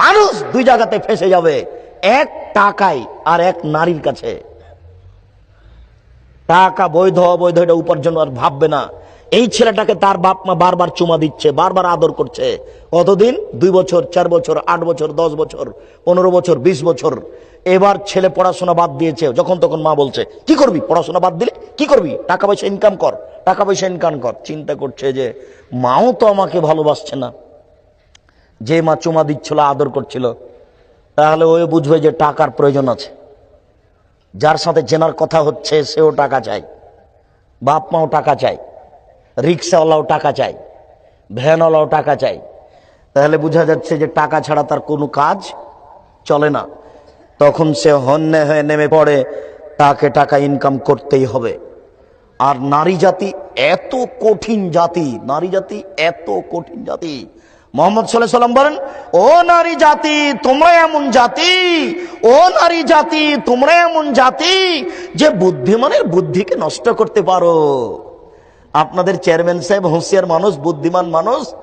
মানুষ দুই জায়গাতে ফেসে যাবে, এক টাকায় আর এক নারীর কাছে। টাকা বৈধ, অবৈধ, এটা উপার্জন আর ভাববে না। এই ছেলেটাকে তার বাপ মা বারবার চুমা দিচ্ছে, বারবার আদর করছে। কতদিন? দুই বছর, চার বছর, আট বছর, দশ বছর, পনেরো বছর, বিশ বছর। এবার ছেলে পড়াশোনা বাদ দিয়েছে, যখন তখন মা বলছে, কি করবি? পড়াশোনা বাদ দিলে কি করবি? টাকা পয়সা ইনকাম কর, টাকা পয়সা ইনকাম কর। চিন্তা করছে যে, মাও তো আমাকে ভালোবাসছে না। যে মা চুমা দিচ্ছিল, আদর করছিল, তাহলে ওই বুঝবে যে টাকার প্রয়োজন আছে। যার সাথে চেনার কথা হচ্ছে, সেও টাকা চায়। বাপ মাও টাকা চায়। রিক্সাওয়ালাও টাকা চায়। ভ্যানওয়ালাও টাকা চায়। তাহলে বোঝা যাচ্ছে যে টাকা ছাড়া তার কোনো কাজ চলে না। তখন সে হন্যে হয়ে নেমে পড়ে, তাকে টাকা ইনকাম করতেই হবে। আর নারী জাতি এত কঠিন জাতি, নারী জাতি এত কঠিন জাতি। মোহাম্মদ সাল্লাহ সাল্লাম বলেন, ও নারী জাতি, তোমরা এমন জাতি, ও নারী জাতি, তোমরা এমন জাতি যে বুদ্ধিমানের বুদ্ধিকে নষ্ট করতে পারো। আপনাদের চেয়ারম্যান সাহেব, হুঁশিয়ার মানুষ, বুদ্ধিমান মানুষ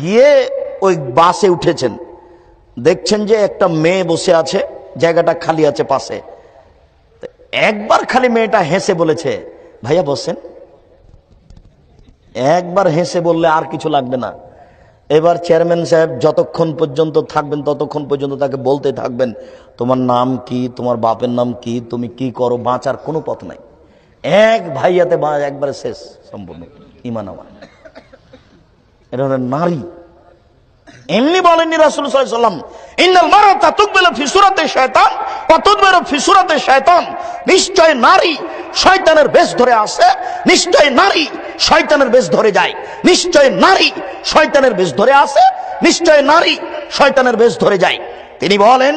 গিয়ে ওই বাসে উঠেছেন। দেখছেন যে একটা মেয়ে বসে আছে, জায়গাটা খালি আছে পাশে। একবার খালি মেয়েটা হেসে বলেছে, ভাইয়া বসেন। একবার হেসে বললে আর কিছু লাগবে না। এবার চেয়ারম্যান সাহেব যতক্ষণ পর্যন্ত থাকবেন, ততক্ষণ পর্যন্ত তাকে বলতে থাকবেন, তোমার নাম কি? তোমার বাপের নাম কি? তুমি কি করো? বাঁচার কোনো পথ নাই। এক ভাইয়াতে একবারে শেষ সম্পূর্ণ, ইমান আমার। এটা নারী। এমনি বলেননি রাসূল নিশ্চয় নারী শয়তানের বেশ ধরে আসে নিশ্চয় নারী শয়তানের বেশ ধরে যায়। নিশ্চয় নারী শয়তানের বেশ ধরে আসে নিশ্চয় নারী শয়তানের বেশ ধরে যায়। তিনি বলেন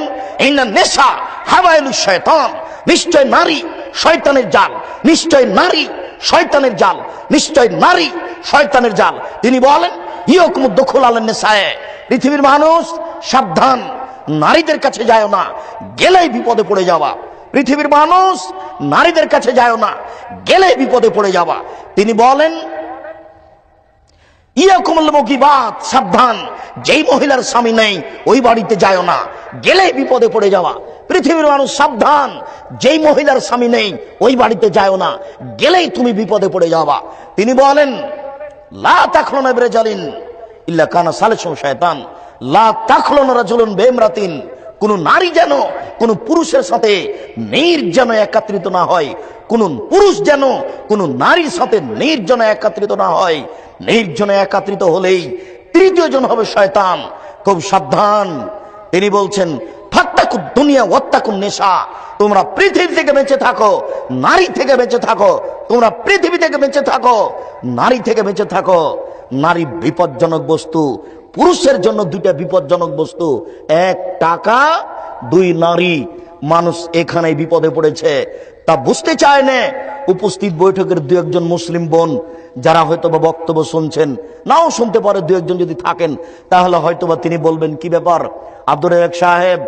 নেশা হাওয়াইলু শয়তান, নিশ্চয় নারী শয়তানের জাল, নিশ্চয় নারী শয়তানের জাল, নিশ্চয় নারী শয়তানের জাল। তিনি বলেন ইয়কুম দখল আলেন নেশায়, পৃথিবীর মানুষ সাবধান, নারীদের কাছে যায় না, গেলেই বিপদে পড়ে যাওয়া। পৃথিবীর মানুষ নারীদের কাছে যায় না, গেলে বিপদে পড়ে যাওয়া তিনি বলেন, ইয়াকুমুল মুকিবাত সাবধান, যেই মহিলার স্বামী নেই, ওই বাড়িতে যায় না, গেলে বিপদে পড়ে যাওয়া পৃথিবীর মানুষ সাবধান, যেই মহিলার স্বামী নেই, ওই বাড়িতে যায় না, গেলেই তুমি বিপদে পড়ে যাওয়া তিনি বলেন, লা তাখলুন বিরাজালিন ইল্লা কানা সালিসুন শয়তান, লা তাখলুন রাজুলুন বেমরাতিন কোন নারী যেন কোন পুরুষের সাথে নির্জন একাত্রিত না হয়, কোন পুরুষ যেন কোন নারীর সাথে নির্জন একাত্রিত না হয় নির্জনে একাত্রিত হলেই তৃতীয় জন হবে শয়তান। খুব সাবধান। তিনি বলছেন দুনিয়া নেশা তোমরা পৃথিবী থেকে বেঁচে থাকো, নারী থেকে বেঁচে থাকো, তোমরা পৃথিবী থেকে বেঁচে থাকো, নারী থেকে বেঁচে থাকো। নারী বিপজ্জনক বস্তু, পুরুষের জন্য দুইটা বিপজ্জনক বস্তু, এক টাকা দুই নারী মানুষ এখানে বিপদে পড়েছে। তা বুঝতে চায় না? উপস্থিত বৈঠকের দু একজন মুসলিম বোন, যারা হয়তো বা বক্তব্য শুনছেন, নাও শুনতে পারে দু একজন যদি থাকেন। তাহলে হয়তো বা তিনি বলবেন, কি ব্যাপার? আব্দুর সাহেব,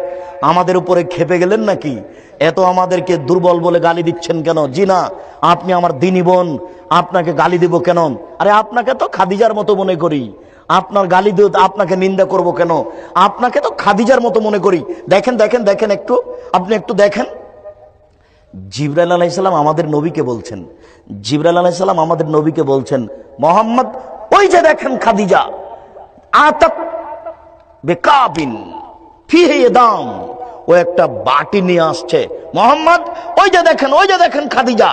আমাদের উপরে খেপে গেলেন নাকি? এত আমাদেরকে দুর্বল বলে গালি দিচ্ছেন কেন? জি না, আপনি আমার দিনী বোন, আপনাকে গালি দিব কেন? আরে আপনাকে তো খাদিজার মতো মনে করি। আপনার গালি দিয়ে আপনাকে নিন্দা করব কেন? আপনাকে তো খাদিজার মতো মনে করি। দেখেন দেখেন দেখেন একটু। আপনি একটু দেখেন। জিবরাল আলাইসাল্লাম আমাদের নবীকে বলছেন। জিবরাল আলাইসাল্লাম আমাদের নবীকে বলছেন, মোহাম্মদ, ওই যে দেখেন খাদিজা ফিহে দাম, ও একটা বাটি নিয়ে আসছে। মোহাম্মদ, ওই যে দেখেন, ওই যে দেখেন খাদিজা,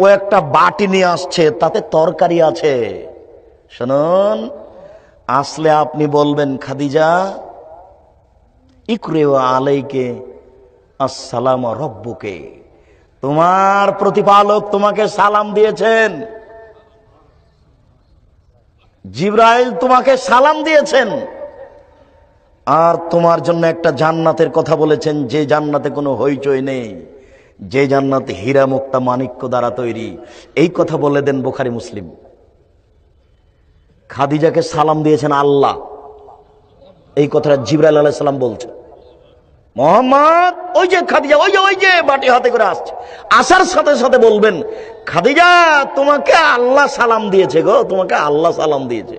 ও একটা বাটি নিয়ে আসছে, তাতে তরকারি আছে। শুনুন আসলে আপনি বলবেন, খাদিজা, ইকরে আলাইকে আসসালাম রব্বুকে। তোমার প্রতিপালক তোমাকে সালাম দিয়েছেন। জিব্রাইল তোমাকে সালাম দিয়েছেন। আর তোমার জন্য একটা জান্নাতের কথা বলেছেন, যে জান্নাতে কোনো হইচই নেই। যে জান্নাত হীরা মুক্তা মানিক্য দ্বারা তৈরি। এই কথা বলে দেন বোখারি মুসলিম। খাদিজাকে সালাম দিয়েছেন আল্লাহ। এই কথাটা জিব্রাইল আলাইহিস সালাম বলছেন মোহাম্মদ, ওই যে খাদিজা, ওই যে ওই যে, বাটি হাতে করে আসছে। আসার সাথে সাথে বলবেন, খাদিজা, তোমাকে আল্লাহ সালাম দিয়েছে গো, তোমাকে আল্লাহ সালাম দিয়েছে।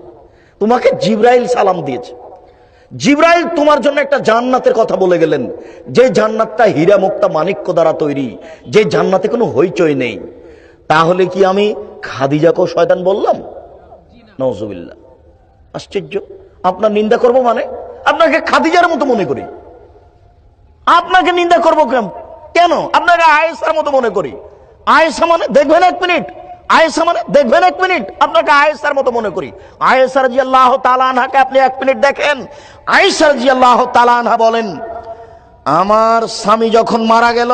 তোমাকে জিব্রাইল সালাম দিয়েছে। জিব্রাইল তোমার জন্য একটা জান্নাতের কথা বলে গেলেন। যে জান্নাতটা হীরা মুক্তা মানিক্য দ্বারা তৈরি, যে জান্নাতে কোনো হইচই নেই। তাহলে কি আমি খাদিজাকেও শয়তান বললাম? নজুবিল্লা আশ্চর্য। আপনার নিন্দা করব মানে? আপনাকে খাদিজার মতো মনে করি। আপনাকে নিন্দা করব কেন? আপনাকে আয়েসার মতো মনে করি। আয়েসা মানে দেখবেন এক মিনিট। আয়েসা মানে দেখবেন এক মিনিট। আপনাকে আয়েসার মতো মনে করি। আয়েসার জি আল্লাহ তালানহাকে আপনি এক মিনিট দেখেন। আয়েসার জি আল্লাহ তালানহা বলেন, আমার স্বামী যখন মারা গেল,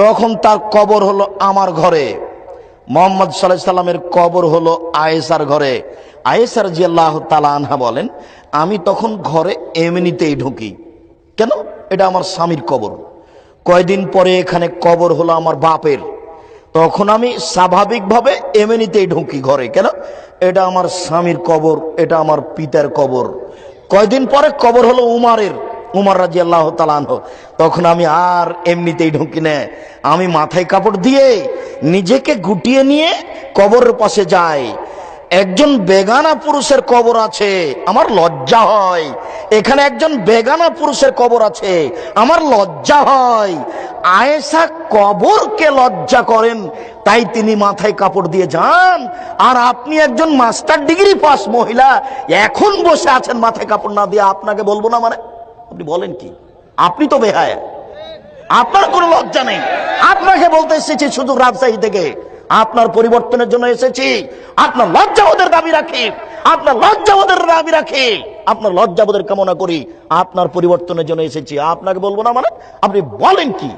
তখন তার কবর হলো আমার ঘরে। মোহাম্মদ সাল্লাহ সাল্লামের কবর হলো আয়েসার ঘরে। আয়েসার জি আল্লাহ তালানহা বলেন, আমি তখন ঘরে এমনিতেই ঢুকি। কেন? এটা আমার স্বামীর কবর। কয়দিন পরে এখানে কবর হলো আমার বাপের। তখন আমি স্বাভাবিকভাবে এমনিতেই ঢুকি ঘরে। কেন? এটা আমার স্বামীর কবর, এটা আমার পিতার কবর। কয়দিন পরে কবর হলো উমারের। উমার রাজি আল্লাহ তালানহ তখন আমি আর এমনিতেই ঢুকি না। আমি মাথায় কাপড় দিয়ে নিজেকে গুটিয়ে নিয়ে কবরের পাশে যাই। একজন বেগানা পুরুষের কবর আছে, আমার লজ্জা হয়। এখানে একজন বেগানা পুরুষের কবর আছে, আমার লজ্জা হয়। আয়েশা কবরকে লজ্জা করেন, তাই তিনি মাথায় কাপড় দিয়ে যান। আর আপনি একজন মাস্টার ডিগ্রি পাস মহিলা, এখন বসে আছেন মাথায় কাপড় না দিয়ে, আপনাকে বলব না মানে? আপনি বলেন কি? আপনি তো বেহায়া। আপনার কোনো লজ্জা নেই। আপনাকে বলতে এসেছি শুধু রাজশাহী থেকে। আপনার পরিবর্তনের জন্য এসেছি। আপনার লজ্জা ওদের দাবি রাখি। আপনার লজ্জা ওদের দাবি রাখি। আপনার লজ্জা ওদের কামনা করি। আপনার পরিবর্তনের জন্য এসেছি। আপনাকে বলব না মানে? আপনি বলেন কি?